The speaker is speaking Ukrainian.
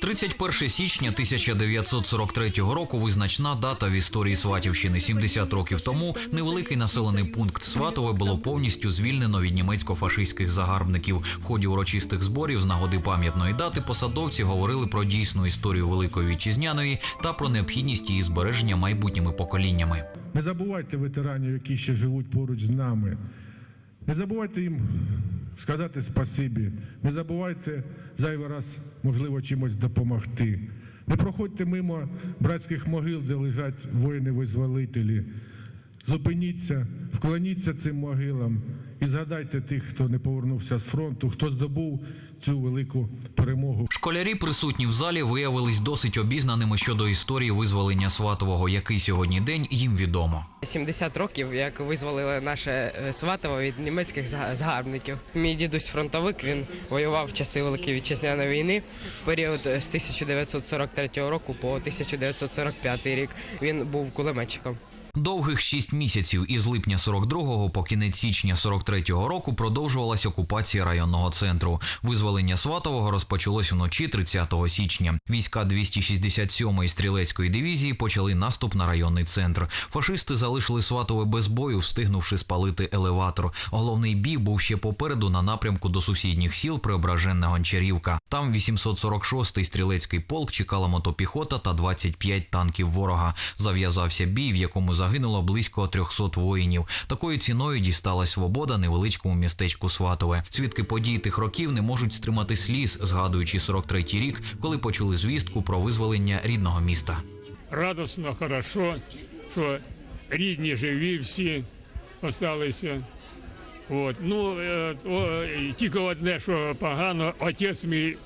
31 січня 1943 року визначна дата в історії Сватівщини. 70 років тому невеликий населений пункт Сватове було повністю звільнено від німецько-фашистських загарбників. В ході урочистих зборів з нагоди пам'ятної дати посадовці говорили про дійсну історію Великої Вітчизняної та про необхідність її збереження майбутніми поколіннями. Не забувайте ветеранів, які ще живуть поруч з нами. Не забувайте їм сказати спасибі. Не забувайте зайвий раз, можливо, чимось допомогти. Не проходьте мимо братських могил, де лежать воїни-визволителі. Зупиніться, вклоніться цим могилам і згадайте тих, хто не повернувся з фронту, хто здобув цю велику перемогу. Школярі, присутні в залі, виявились досить обізнаними щодо історії визволення Сватового, який сьогодні день їм відомо. 70 років, як визволили наше е, Сватово від німецьких зга- згарбників. Мій дідусь фронтовик, він воював в часи Великої Вітчизняної війни в період е, з 1943 року по 1945 рік. Він був кулеметчиком. Довгих шість місяців із липня 42-го по кінець січня 43-го року продовжувалась окупація районного центру. Визволення Сватового розпочалось вночі 30 січня. Війська 267-ї стрілецької дивізії почали наступ на районний центр. Фашисти залишили Сватове без бою, встигнувши спалити елеватор. Головний бій був ще попереду на напрямку до сусідніх сіл Преображенна Гончарівка. Там 846-й стрілецький полк чекала мотопіхота та 25 танків ворога. Зав'язався бій, в якому загинуло близько 300 воїнів. Такою ціною дісталась свобода невеличкому містечку Сватове. Свідки подій тих років не можуть стримати сліз, згадуючи 43-й рік, коли почули звістку про визволення рідного міста. радосно, хорошо, що рідні живі всі залишилися. От. Ну, е, тільки одне, що погано, отець мій